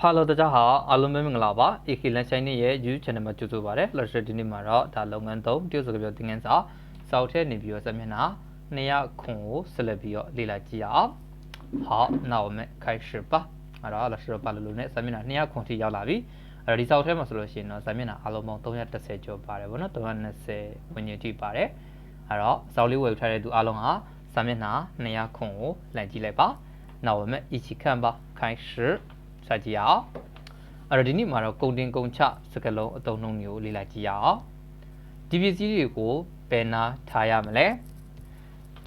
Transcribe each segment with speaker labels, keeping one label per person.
Speaker 1: Hello 大家好အားလုံးပဲမင်္ဂလာပါ AK လန်ဆိုင်နေရဲ့ YouTube channel မှာကြိုဆိုပါရစေ။ Lecture ဒီနေ့မှာတော့ဒါလုပ်ငန်းသုံးတရုတ်စကားပြောသင်ခန်းစာစောက်ထဲနေပြီးတော့စမျက်နှာ200ခွန်ကိုဆက်လက်ပြီးတော့လေ့လာကြည့်အောင်။好，那我们开始吧။အဲ့တော့ Lecture ပါလို့လို့နဲ့စမျက်နှာ200ခွန်ထိရောက်လာပြီ။အဲ့တော့ဒီစောက်ထဲမှာဆိုလို့ရှိရင်တော့စမျက်နှာအလုံးပေါင်း330ကျော်ပါတယ်ဗောနော်320ဝန်းကျင်ထိပါတယ်။အဲ့တော့စောက်လေးဝယ်ထားတဲ့သူအလုံးဟာစမျက်နှာ200ခွန်ကိုလန်ကြည့်လိုက်ပါ။那我们一起看吧，开始。 စကြည့်အောင်အဲ့တော့ဒီနေ့မှာတော့ကုံတင်ကုံချစကလုံးအသုံးနှုန်းမျိုးလေ့လာကြည့်ရအောင်ဒီပစ္စည်းတွေကိုဘယ်နာထားရမလဲ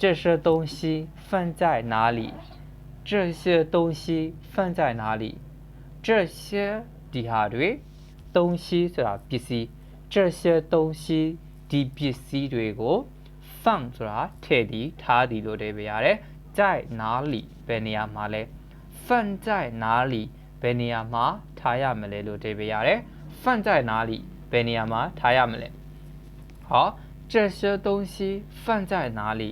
Speaker 1: 这些东西放在哪里这些东西放在哪里这些ဒီဟာတွေ东西ဆိုတာပစ္စည်း这些东西ဒီပစ္စည်းတွေကို放ဆိုတာထည့်သည်ထားသည်လို့တွေပြရတယ်在哪里ဘယ်နေရာမှာလဲ放在哪里 ဘယ်နေရာမှာထားရမလဲလို့ဒေပေးရတယ်။放在哪里ဘယ်နေရာမှာထားရမလဲ။好，这些东西放在哪里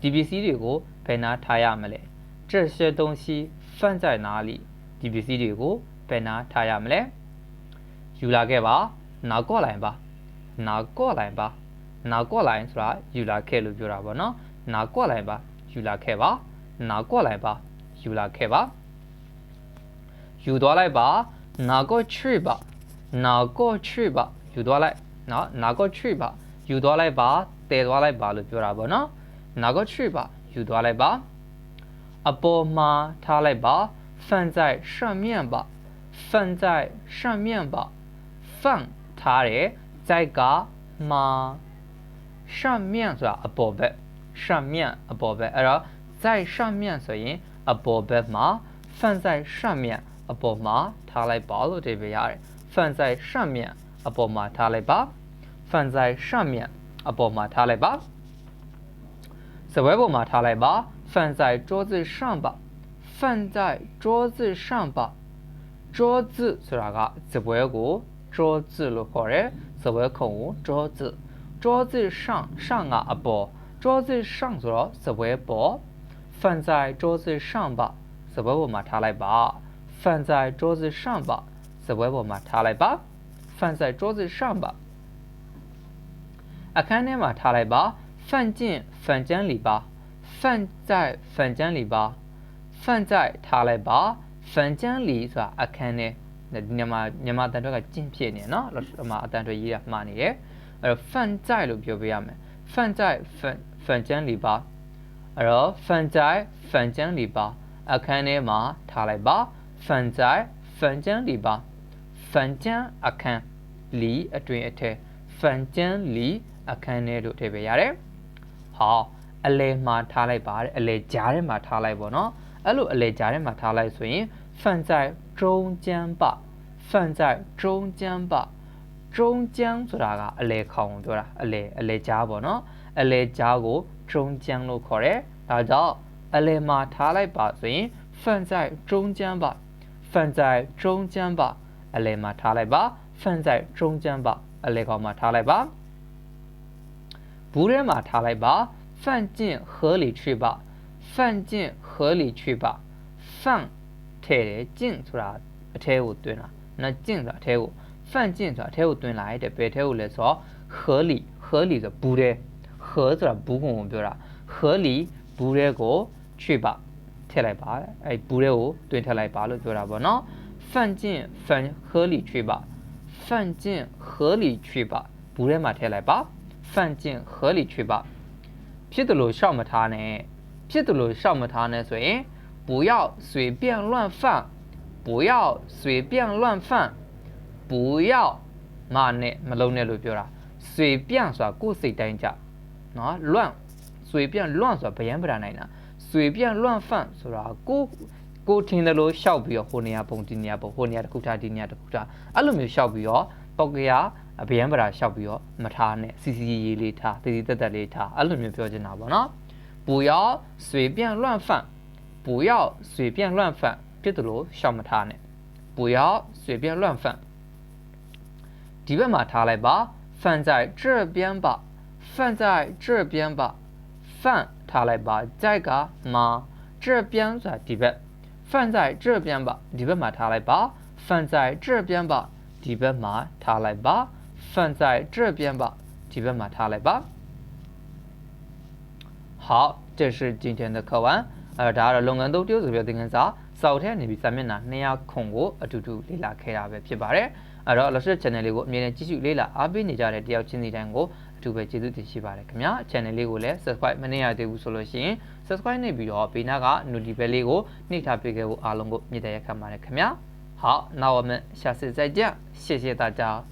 Speaker 1: ဒီပစ္စည်းတွေကိုဘယ်နာထားရမလဲ။这些东西放在哪里ဒီပစ္စည်းတွေကိုဘယ်နာထားရမလဲ။ယူလာခဲ့ပါနာကော့လိုင်းပါနာကော့လိုင်းပါနာကော့လိုင်းဆိုတာယူလာခဲ့လို့ပြောတာပေါ့နော်။နာကော့လိုင်းပါယူလာခဲ့ပါနာကော့လိုင်းပါယူလာခဲ့ပါ ယူသွားလိုက်ပါနာကိုချွေပါနာကိုချွေပါယူသွားလိုက်နော်နာကိုချွေပါယူသွားလိုက်ပါတည်သွားလိုက်ပါလို့ပြောတာပေါ့နော်နာကိုချွေပါယူသွားလိုက်ပါအပေါ်မှာထားလိုက်ပါ放在上面吧放在上面吧放ထားတယ်在ကမှာ上面ဆိုတာအပေါ်ဘက်上面အပေါ်ဘက်အဲ့တော့在上面ဆိုရင်အပေါ်ဘက်မှာ放在上面 အပေါ်မှာထားလိုက်ပါလို့ဒီပြရတယ်放在上面အပေါ်မှာထားလိုက်ပါ放在上面အပေါ်မှာထားလိုက်ပါစပွဲပေါ်မှာထားလိုက်ပါ放在桌子上吧放在桌子上吧桌子ဆိုတာကစပွဲကို桌子လို့ခေါ်တယ်စပွဲခုံကို桌子桌子上上ကအပေါ်桌子上ဆိုတော့စပွဲပေါ်放在桌子上吧စပွဲပေါ်မှာထားလိုက်ပါ 放在桌子上吧စပွဲပေါ်မှာထားလိုက်ပါ放在桌子上吧အခန်းထဲမှာထားလိုက်ပါ放进饭间里吧放在饭间里吧放在ထားလိုက်ပါ饭间里ဆိုတာအခန်းထဲဒီညမှာညမှာတန်တော့ကကျင့်ဖြစ်နေနော်ဟိုမှာအတန်တွေရေးရမှားနေတယ်အဲ့တော့饭在လို့ပြောပြရမယ်饭在饭饭间里吧အဲ့တော့饭在饭间里吧အခန်းထဲမှာထားလိုက်ပါ ဖန်ဇိုင်ဖန်ကျန်းလီပါဖန်ကျန်းအခန်းလီအတွင်အထက်ဖန်ကျန်းလီအခန်းထဲလို့ထည့်ပေးရတယ်။ဟောအလဲမှာထားလိုက်ပါတယ်အလဲကြားထဲမှာထားလိုက်ပေါ့နော်။အဲ့လိုအလဲကြားထဲမှာထားလိုက်ဆိုရင်ဖန်ဇိုင်ဂျုံကျန်းပါဖန်ဇိုင်ဂျုံကျန်းပါဂျုံကျန်းဆိုတာကအလဲခေါင်ကိုပြောတာအလဲအလဲကြားပေါ့နော်။အလဲကြားကိုဂျုံကျန်းလို့ခေါ်တယ်။ဒါကြောင့်အလဲမှာထားလိုက်ပါဆိုရင်ဖန်ဇိုင်ဂျုံကျန်းပါ 放在中间吧，阿雷马塔来吧，放在中间吧，阿雷高马塔来吧，不然马塔来吧，放进河里去吧，放进河里去吧，放，太进出来，太我对了，那进出来太，放进出来太我对来点，别太我来说，河里河里的不然，河子不跟我表达，河里不然个去吧。 ထည့်လိုက်ပါအဲ့ဘူးတဲ့ကိုတွင်းထည့်လိုက်ပါလို့ပြောတာပေါ့နော်饭进饭河里去吧饭进河里去吧ဘူးထဲမှာထည့်လိုက်ပါ饭进河里去吧ဖြစ်တယ်လို့ရှောက်မထားနဲ့ဖြစ်တယ်လို့ရှောက်မထားနဲ့ဆိုရင်不要随便乱放不要随便乱放不要မနဲ့မလုံးနဲ့လို့ပြောတာ随便ဆိုတာကိုယ်စိတ်တိုင်းကြနော်လွန့်随便乱ဆိုတာဗျံပရာနိုင်တာ 随便乱放ဆိုတာကိုကိုထင်တယ်လို့ရှောက်ပြီးတော့ဟိုနေရာပုံဒီနေရာပုံဟိုနေရာတစ်ခုထားဒီနေရာတစ်ခုထားအဲ့လိုမျိုးရှောက်ပြီးတော့ပောက်ကရအဗျံပရာရှောက်ပြီးတော့မထားနဲ့စီစီရေးလေးထားတည်တည်တက်တက်လေးထားအဲ့လိုမျိုးပြောချင်တာပေါ့နော်不要随便乱放不要随便乱放ဖြစ်တယ်လို့ရှောက်မထားနဲ့不要随便乱放ဒီဘက်မှာထားလိုက်ပါ放在这边吧放在这边吧 放ထားလိုက်ပါကြိုက်ကမှာ这边ဆိုတာဒီဘက်放在这边吧ဒီဘက်မှာထားလိုက်ပါ 放在这边吧ဒီဘက်မှာထားလိုက်ပါ放在这边吧ဒီဘက်မှာထားလိုက်ပါ好这是今天的课文အဲဒါကတော့လုပ်ငန်းသုံးတရုတ်စကားပြောသင်ခန်းစာစောက်ထဲနေပြီးစာမျက်နှာ200ခုကိုအတူတူလေ့လာခဲ့တာပဲဖြစ်ပါတယ်အဲ့တော့ Lusher channel လေးကိုအမြဲတမ်းကြည့်ရှုလေ့လာအားပေးနေကြတဲ့တယောက်ချင်းစီတိုင်းကို အထူးပဲကျေးဇူးတင်ရှိပါတယ်ခင်ဗျာ channel လေးကိုလည်း subscribe မနေရသေးဘူးဆိုလို့ရှိရင် subscribe နေပြီးတော့ဘေးနားက notification လေးကိုနှိပ်ထားပေးခဲ့ဖို့အားလုံးကိုမြစ်တဲ့ရက်ခံပါတယ်ခင်ဗျာ好那我们下次再见谢谢大家